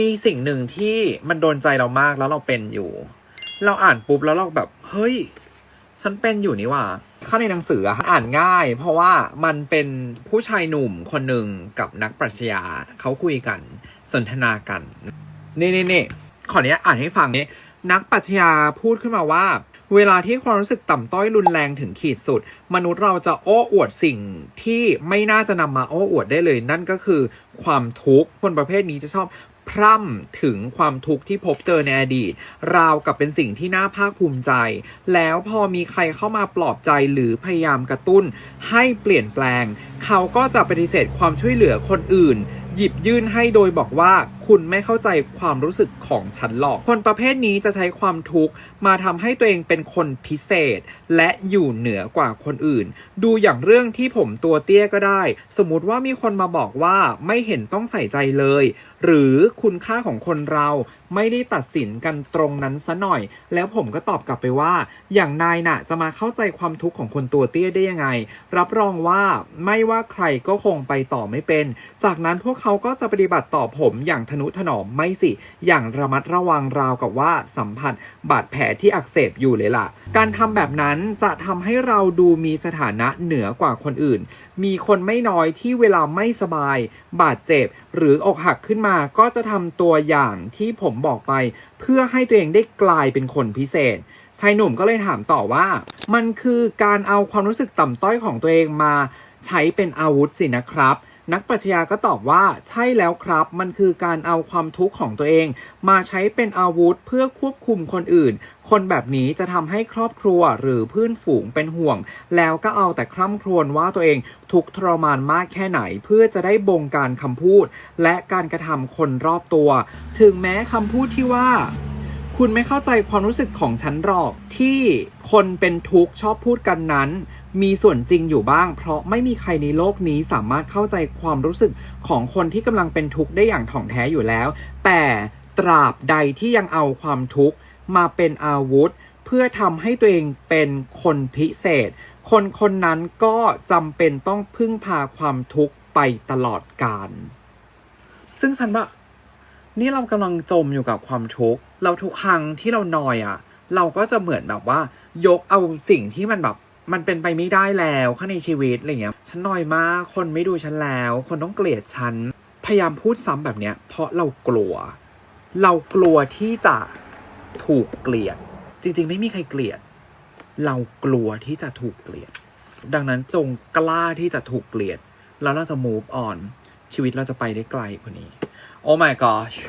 มีสิ่งหนึ่งที่มันโดนใจเรามากแล้วเราเป็นอยู่ เราอ่านปุ๊บแล้วเราแบบเฮ้ย ฉันเป็นอยู่นี่ว่าข้าในหนังสืออะอ่านง่าย เพราะว่ามันเป็นผู้ชายหนุ่มคนหนึ่งกับนักปรัชญาเขาคุยกันสนทนากันนี่นี่นี่ขออนุญาตอ่านให้ฟังนี่นักปรัชญาพูดขึ้นมาว่า เวลาที่ความรู้สึกต่ำต้อยรุนแรงถึงขีดสุด มนุษย์เราจะโอ้อวดสิ่งที่ไม่น่าจะนำมาโอ้อวดได้เลย นั่นก็คือความทุกข์คนประเภทนี้จะชอบ พร่ำถึงความทุกข์ที่พบเจอในอดีต ราวกับเป็นสิ่งที่น่าภาคภูมิใจ แล้วพอมีใครเข้ามาปลอบใจหรือพยายามกระตุ้น ให้เปลี่ยนแปลง เขาก็จะปฏิเสธความช่วยเหลือคนอื่น หยิบยื่นให้โดยบอกว่าคุณไม่เข้าใจความรู้สึกของฉันหรอก คนประเภทนี้จะใช้ความทุกข์มาทำให้ตัวเองเป็นคนพิเศษ และอยู่เหนือกว่าคนอื่น ดูอย่างเรื่องที่ผมตัวเตี้ยก็ได้ สมมติว่ามีคนมาบอกว่าไม่เห็นต้องใส่ใจเลย หรือคุณค่าของคนเราไม่ได้ตัดสินกันตรงนั้นซะหน่อย แล้วผมก็ตอบกลับไปว่า อย่างนายน่ะ จะมาเข้าใจความทุกข์ของคนตัวเตี้ยได้ยังไง รับรองว่าไม่ว่าใครก็คงไปต่อไม่เป็น จากนั้นพวกเขาก็จะปฏิบัติต่อผมอย่างทนุถนอมไม่สิ อย่างระมัดระวังราวกับว่าสัมผัสบาดแผลที่อักเสบอยู่เลยล่ะ การทำแบบนั้นจะทำให้เราดูมีสถานะเหนือกว่าคนอื่น มีคนไม่น้อยที่เวลาไม่สบาย บาดเจ็บ หรืออกหักขึ้นมาก็จะทำตัวอย่างที่ผมบอกไป เพื่อให้ตัวเองได้กลายเป็นคนพิเศษชายหนุ่มก็เลยถามต่อว่า มันคือการเอาความรู้สึกต่ำต้อยของตัวเองมา ใช้เป็นอาวุธสินะครับ นักปรัชญาก็ตอบว่าใช่แล้วครับ มันคือการเอาความทุกข์ของตัวเอง มาใช้เป็นอาวุธเพื่อควบคุมคนอื่น คนแบบนี้จะทำให้ครอบครัวหรือเพื่อนฝูงเป็นห่วง แล้วก็เอาแต่คร่ำครวญว่าตัวเองทุกข์ทรมานมากแค่ไหน เพื่อจะได้บงการคำพูด และการกระทำคนรอบตัว ถึงแม้คำพูดที่ว่า คุณไม่เข้าใจความรู้สึกของฉันหรอก ที่คนเป็นทุกข์ชอบพูดกันนั้น มีส่วนจริงอยู่บ้าง เพราะไม่มีใครในโลกนี้สามารถเข้าใจความรู้สึกของคนที่กำลังเป็นทุกข์ได้อย่างถ่องแท้อยู่แล้ว แต่ตราบใดที่ยังเอาความทุกข์มาเป็นอาวุธ เพื่อทำให้ตัวเองเป็นคนพิเศษ คนคนนั้นก็จำเป็นต้องพึ่งพาความทุกข์ไปตลอดกาลซึ่งฉันว่า นี่เรากำลังจมอยู่กับความทุกข์เราทุกครั้งที่เรานอยอะ่ะ เราก็จะเหมือนแบบว่า ยกเอาสิ่งที่มันแบบมันเป็นไปไม่ได้แล้วข้างในชีวิตอะไรเงี้ยฉันนอยมากคนไม่ดูฉันแล้ว คนต้องเกลียดฉันพยายามพูดซ้ำแบบเนี้ย เพราะเรากลัว เรากลัวที่จะถูกเกลียด จริงๆ ไม่มีใครเกลียด เรากลัวที่จะถูกเกลียด ดังนั้นจงกล้าที่จะถูกเกลียด แล้วเราจะ move on ชีวิตเราจะไปได้ไกลกว่านี้ Oh my gosh